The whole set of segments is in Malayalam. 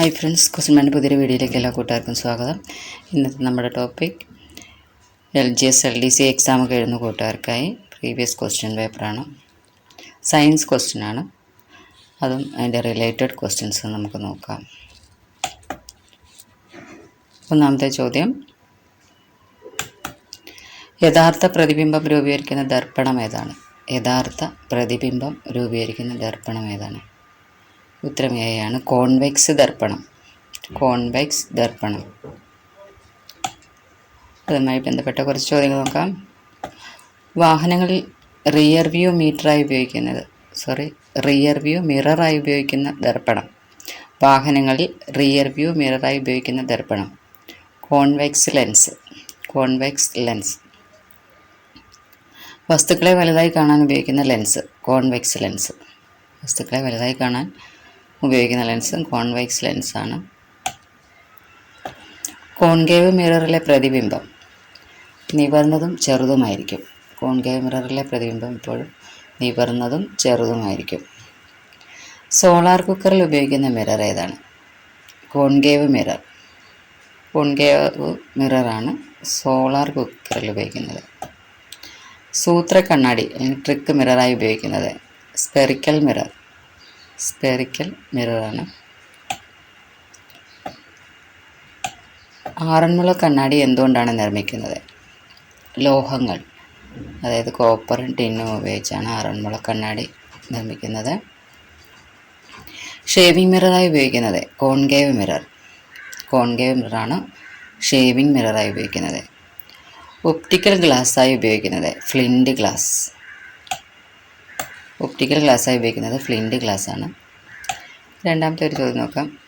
ഹായ് ഫ്രണ്ട്സ് കുസുമാന്റെ പുതിയൊരു വീഡിയോയിലേക്ക് എല്ലാ കൂട്ടുകാർക്കും സ്വാഗതം. ഇന്നത്തെ നമ്മുടെ topic L G S L D C exam ഒക്കെ എഴുതുന്ന കൂട്ടുകാർക്കായി പ്രീവിയസ് ക്വസ്റ്റ്യൻ പേപ്പറാണ് സയൻസ് ക്വസ്റ്റ്യനാണ് അതും അതിന്റെ റിലേറ്റഡ് ക്വസ്റ്റ്യൻസ് നമുക്ക് നോക്കാം. ഒന്നാമത്തെ ചോദ്യം യഥാർത്ഥ പ്രതിബിംബം രൂപീകരിക്കുന്ന ദർപ്പണം ഏതാണ്? യഥാർത്ഥ പ്രതിബിംബം രൂപീകരിക്കുന്ന ദർപ്പണം ഏതാണ്? ഉത്തരം എ ആണ് കോൺവെക്സ് ദർപ്പണം. കോൺവെക്സ് ദർപ്പണം. അതുമായി ബന്ധപ്പെട്ട കുറച്ച് ചോദ്യങ്ങൾ നോക്കാം. വാഹനങ്ങളിൽ റിയർ വ്യൂ മീറ്ററായി ഉപയോഗിക്കുന്നത് സോറി റിയർ വ്യൂ മിററായി ഉപയോഗിക്കുന്ന ദർപ്പണം. വാഹനങ്ങളിൽ റിയർ വ്യൂ മിററായി ഉപയോഗിക്കുന്ന ദർപ്പണം. കോൺവെക്സ് ലെൻസ് കോൺവെക്സ് ലെൻസ് വസ്തുക്കളെ വലുതായി കാണാൻ ഉപയോഗിക്കുന്ന ലെൻസ് കോൺവെക്സ് ലെൻസ് വസ്തുക്കളെ വലുതായി കാണാൻ ഉപയോഗിക്കുന്ന ലെൻസ് കോൺവെക്സ് ലെൻസാണ് കോൺകേവ് മിററിലെ പ്രതിബിംബം നിവർന്നതും ചെറുതുമായിരിക്കും. കോൺകേവ് മിററിലെ പ്രതിബിംബം ഇപ്പോഴും നിവർന്നതും ചെറുതുമായിരിക്കും. സോളാർ കുക്കറിൽ ഉപയോഗിക്കുന്ന മിറർ ഏതാണ്? കോൺകേവ് മിറർ കോൺകേവ് മിററാണ് സോളാർ കുക്കറിൽ ഉപയോഗിക്കുന്നത്. സൂത്ര കണ്ണാടി അല്ലെങ്കിൽ ട്രിക്ക് മിററായി ഉപയോഗിക്കുന്നത്. സ്പെറിക്കൽ മിറർ സ്പെറിക്കൽ മിററാണ് ആറന്മുള കണ്ണാടി എന്തുകൊണ്ടാണ് നിർമ്മിക്കുന്നത്? ലോഹങ്ങൾ അതായത് കോപ്പറും ടിന്നും ഉപയോഗിച്ചാണ് ആറന്മുള കണ്ണാടി നിർമ്മിക്കുന്നത്. ഷേവിംഗ് മിററായി ഉപയോഗിക്കുന്നത് കോൺകേവ് മിറർ കോൺകേവ് മിററാണ് ഷേവിംഗ് മിററായി ഉപയോഗിക്കുന്നത്. ഒപ്റ്റിക്കൽ ഗ്ലാസ്സായി ഉപയോഗിക്കുന്നത് ഫ്ലിന്റ് ഗ്ലാസ് ഒപ്റ്റിക്കൽ ഗ്ലാസ്സായി ഉപയോഗിക്കുന്നത്. ഫ്ലിന്റ് ഗ്ലാസ്സാണ്. രണ്ടാമത്തെ ഒരു ചോദ്യം നോക്കാം.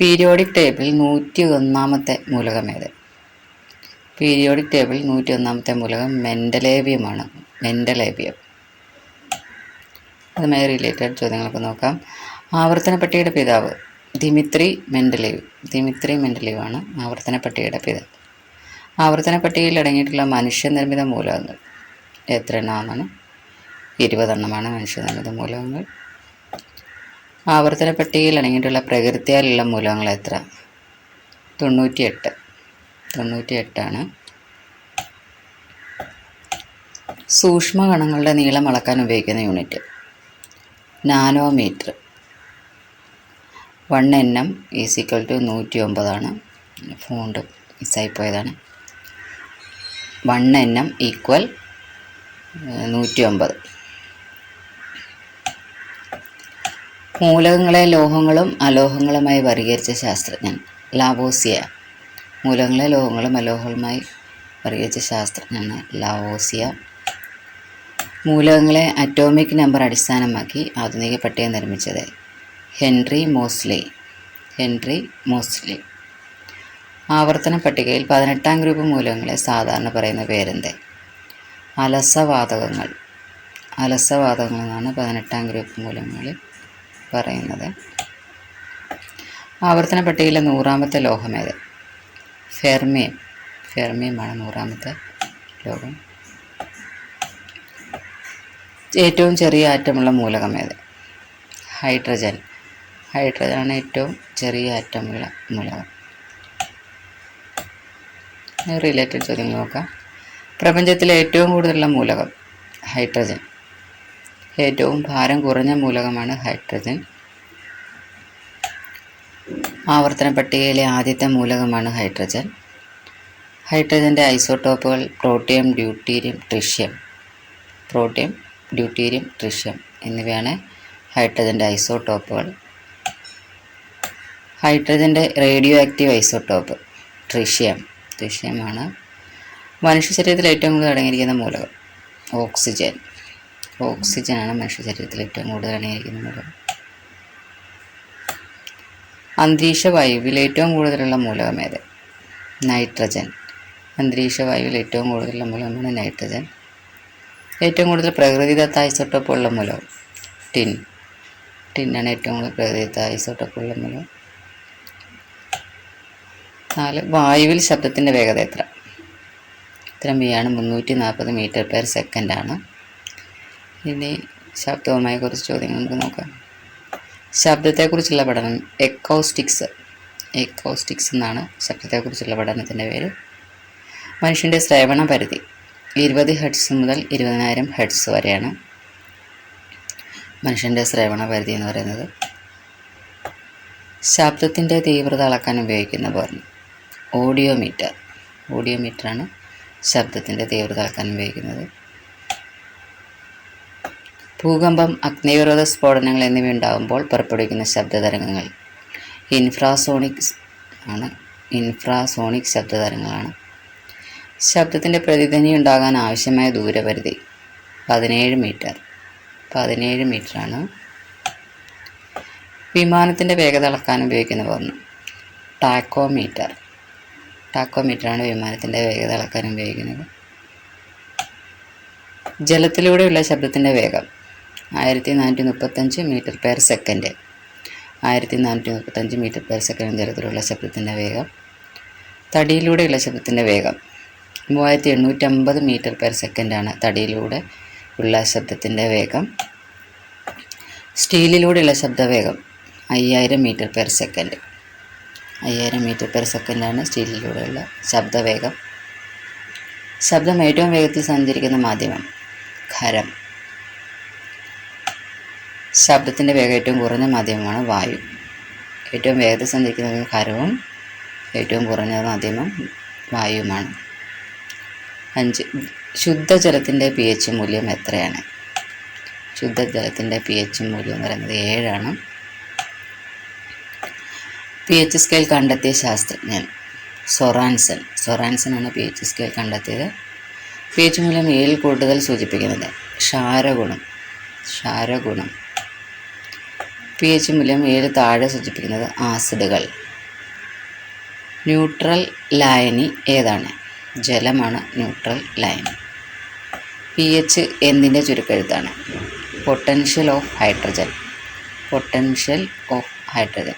പീരിയോഡിക് ടേബിൾ നൂറ്റി ഒന്നാമത്തെ മൂലകം ഏത് പീരിയോഡിക് ടേബിൾ നൂറ്റി ഒന്നാമത്തെ മൂലകം മെന്റലേബിയമാണ് മെന്റലേബിയം അതുമായി റിലേറ്റഡ് ചോദ്യങ്ങളൊക്കെ നോക്കാം. ആവർത്തന പട്ടികയുടെ പിതാവ് ദിമിത്രി മെന്റലേവ് ദിമിത്രി മെന്റലേവ് ആവർത്തന പട്ടികയുടെ പിതാവ്. ആവർത്തന പട്ടികയിൽ അടങ്ങിയിട്ടുള്ള മനുഷ്യനിർമ്മിത മൂലകങ്ങൾ എത്ര എണ്ണമാണെന്നാണ് ഇരുപതെണ്ണമാണ് മനുഷ്യനിർമ്മിത മൂലകങ്ങൾ. ആവർത്തന പട്ടികയിൽ അടങ്ങിയിട്ടുള്ള പ്രകൃതിയാലുള്ള മൂലകങ്ങൾ എത്ര? തൊണ്ണൂറ്റിയെട്ട്. തൊണ്ണൂറ്റിയെട്ടാണ്. സൂക്ഷ്മകണങ്ങളുടെ നീളം അളക്കാൻ ഉപയോഗിക്കുന്ന unit. Nanometre. One N M is equal to നൂറ്റി ഒമ്പതാണ് ഫോണ്ട് മിസ്സായിപ്പോയതാണ്. വൺ എൻ എം ഈക്വൽ നൂറ്റി ഒമ്പത് മൂലകങ്ങളെ ലോഹങ്ങളും അലോഹങ്ങളുമായി വർഗീകരിച്ച ശാസ്ത്രജ്ഞൻ ലാവോസിയ. മൂലകങ്ങളെ ലോഹങ്ങളും അലോഹങ്ങളുമായി വർഗീകരിച്ച ശാസ്ത്രജ്ഞനാണ് ലാവോസിയ. മൂലകങ്ങളെ അറ്റോമിക് നമ്പർ അടിസ്ഥാനമാക്കി ആധുനിക പട്ടിക നിർമ്മിച്ചത് ഹെൻറി മോസ്ലി. Henry Moseley. ആവർത്തന പട്ടികയിൽ പതിനെട്ടാം ഗ്രൂപ്പ് മൂലകങ്ങളെ സാധാരണ പറയുന്ന പേരെന്ത്? അലസവാതകങ്ങൾ. അലസവാതകങ്ങളാണ് പതിനെട്ടാം ഗ്രൂപ്പ് മൂലകങ്ങളിൽ പറയുന്നത്. ആവർത്തന പട്ടികയിലെ നൂറാമത്തെ ലോഹമേത് ഫെർമിയം ഫെർമിയമാണ് നൂറാമത്തെ ലോഹം ഏറ്റവും ചെറിയ ആറ്റമുള്ള മൂലകമേത്? ഹൈഡ്രജൻ. ഹൈഡ്രജനാണ് ഏറ്റവും ചെറിയ ആറ്റമുള്ള മൂലകം. റിലേറ്റഡ് ചോദ്യങ്ങൾ നോക്കാം. പ്രപഞ്ചത്തിലെ ഏറ്റവും കൂടുതലുള്ള മൂലകം ഹൈഡ്രജൻ. ഏറ്റവും ഭാരം കുറഞ്ഞ മൂലകമാണ് ഹൈഡ്രജൻ. ആവർത്തന പട്ടികയിലെ ആദ്യത്തെ മൂലകമാണ് ഹൈഡ്രജൻ. ഹൈഡ്രജന്റെ ഐസോടോപ്പുകൾ protium deuterium tritium. Protium deuterium tritium എന്നിവയാണ് ഹൈഡ്രജന്റെ ഐസോടോപ്പുകൾ. ഹൈഡ്രജന്റെ റേഡിയോ ആക്റ്റീവ് ഐസോടോപ്പ് ട്രിഷ്യം. ട്രിഷ്യമാണ് മനുഷ്യ ശരീരത്തിൽ ഏറ്റവും കൂടുതൽ അടങ്ങിയിരിക്കുന്ന മൂലകം. ഓക്സിജൻ. ഓക്സിജനാണ് മനുഷ്യ ശരീരത്തിൽ ഏറ്റവും കൂടുതൽ അണിയിരിക്കുന്നത് അന്തരീക്ഷ വായുവിൽ ഏറ്റവും കൂടുതലുള്ള മൂലകം ഏത്? നൈട്രജൻ. അന്തരീക്ഷ വായുവിൽ ഏറ്റവും കൂടുതലുള്ള മൂലകമാണ് നൈട്രജൻ. ഏറ്റവും കൂടുതൽ പ്രകൃതിദത്ത ഐസോട്ടോപ്പുള്ള മൂലകം ടിൻ. ടിന്നാണ് ഏറ്റവും കൂടുതൽ പ്രകൃതിദത്ത ഐസോട്ടോപ്പുള്ള മൂലകം. നാല് വായുവിൽ ശബ്ദത്തിന്റെ വേഗത എത്ര? ഉത്തരം ബി മുന്നൂറ്റി നാൽപ്പത് മീറ്റർ പെർ സെക്കൻഡാണ് ഇനി ശബ്ദവുമായി കുറച്ച് ചോദ്യങ്ങൾ നമുക്ക് നോക്കാം. ശബ്ദത്തെക്കുറിച്ചുള്ള പഠനം എക്കോസ്റ്റിക്സ് എക്കോസ്റ്റിക്സ് എന്നാണ് ശബ്ദത്തെക്കുറിച്ചുള്ള പഠനത്തിന്റെ പേര്. മനുഷ്യന്റെ ശ്രവണ പരിധി ഇരുപത് ഹെഡ്സ് മുതൽ ഇരുപതിനായിരം ഹെഡ്സ് വരെയാണ്. മനുഷ്യന്റെ ശ്രവണ പരിധി എന്ന് പറയുന്നത് ശബ്ദത്തിന്റെ തീവ്രത അളക്കാൻ ഉപയോഗിക്കുന്ന ഉപകരണം ഓഡിയോമീറ്റർ. ഓഡിയോമീറ്ററാണ് ശബ്ദത്തിന്റെ തീവ്രത അളക്കാൻ ഉപയോഗിക്കുന്നത്. ഭൂകമ്പം അഗ്നിവിരോധ സ്ഫോടനങ്ങൾ എന്നിവ ഉണ്ടാകുമ്പോൾ പുറപ്പെടുവിക്കുന്ന ശബ്ദതരംഗങ്ങൾ. ഇൻഫ്രാസോണിക് ആണ്. ഇൻഫ്രാസോണിക് ശബ്ദതരംഗങ്ങളാണ്. ശബ്ദത്തിന്റെ പ്രതിധ്വനി ഉണ്ടാകാൻ ആവശ്യമായ ദൂരപരിധി പതിനേഴ് മീറ്റർ. പതിനേഴ് മീറ്ററാണ്. വിമാനത്തിന്റെ വേഗത അളക്കാൻ ഉപയോഗിക്കുന്ന പറഞ്ഞു ടാക്കോമീറ്റർ. ടാക്കോമീറ്ററാണ് വിമാനത്തിന്റെ വേഗത അളക്കാൻ ഉപയോഗിക്കുന്നത്. ജലത്തിലൂടെയുള്ള ശബ്ദത്തിന്റെ വേഗം. ആയിരത്തി നാനൂറ്റി മുപ്പത്തഞ്ച് മീറ്റർ പെർ സെക്കൻഡ്. ആയിരത്തി നാനൂറ്റി മുപ്പത്തഞ്ച് മീറ്റർ പെർ സെക്കൻഡ് തരത്തിലുള്ള ശബ്ദത്തിന്റെ വേഗം. തടിയിലൂടെയുള്ള ശബ്ദത്തിന്റെ വേഗം. മൂവായിരത്തി എണ്ണൂറ്റമ്പത് മീറ്റർ പെർ സെക്കൻഡാണ് തടിയിലൂടെ ഉള്ള ശബ്ദത്തിന്റെ വേഗം. സ്റ്റീലിലൂടെയുള്ള ശബ്ദവേഗം അയ്യായിരം മീറ്റർ പെർ സെക്കൻഡ്. അയ്യായിരം മീറ്റർ പെർ സെക്കൻഡാണ് സ്റ്റീലിലൂടെയുള്ള ശബ്ദവേഗം ശബ്ദം ഏറ്റവും വേഗത്തിൽ സഞ്ചരിക്കുന്ന മാധ്യമം ഖരം. ശബ്ദത്തിന്റെ വേഗം ഏറ്റവും കുറഞ്ഞ മാധ്യമമാണ് വായു. ഏറ്റവും വേഗത സഞ്ചരിക്കുന്നത് ഹരവും ഏറ്റവും കുറഞ്ഞ മാധ്യമം വായുവുമാണ്. അഞ്ച് ശുദ്ധജലത്തിന്റെ പി എച്ച് മൂല്യം എത്രയാണ്? ശുദ്ധജലത്തിന്റെ പി എച്ച് മൂല്യം എന്ന് പറയുന്നത് ഏഴാണ്. പി എച്ച് സ്കെയിൽ കണ്ടെത്തിയ ശാസ്ത്രജ്ഞൻ സൊറാൻസൺ. സൊറാൻസൺ ആണ് പി എച്ച് സ്കെയിൽ കണ്ടെത്തിയത്. പി എച്ച് മൂല്യം ഏഴിൽ കൂടുതൽ സൂചിപ്പിക്കുന്നത് ക്ഷാരഗുണം. ക്ഷാരഗുണം. പി എച്ച് മൂല്യം ഏഴ് താഴെ സൂചിപ്പിക്കുന്നത് ആസിഡുകൾ. ന്യൂട്രൽ ലായനി ഏതാണ്? ജലമാണ് ന്യൂട്രൽ ലായനി. പി എച്ച് എന്തിന്റെ ചുരുക്കെഴുത്താണ്? Potential of hydrogen potential of hydrogen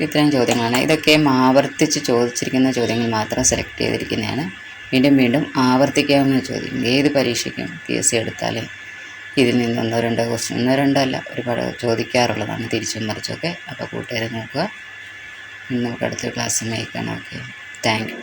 ഇത്രയും ചോദ്യങ്ങളാണ്. ഇതൊക്കെ ആവർത്തിച്ച് ചോദിച്ചിരിക്കുന്ന ചോദ്യങ്ങൾ മാത്രം സെലക്ട് ചെയ്തിരിക്കുന്നതാണ്. വീണ്ടും വീണ്ടും ആവർത്തിക്കാവുന്ന ചോദ്യം. ഏത് പരീക്ഷയ്ക്കും പി എസ് സി എടുത്താലും ഇതിൽ നിന്ന് ഒന്നോ രണ്ടോ ക്വസ്റ്റ്യൻ ഒന്നോ രണ്ടോ അല്ല ഒരുപാട് ചോദിക്കാറുള്ളതാണ് തിരിച്ചും മറിച്ചൊക്കെ അപ്പോൾ കൂട്ടുകാരെ നോക്കുക. ഇന്ന് നമുക്ക് അടുത്ത ക്ലാസ്സിൽ കാണാം ഓക്കെ താങ്ക് യു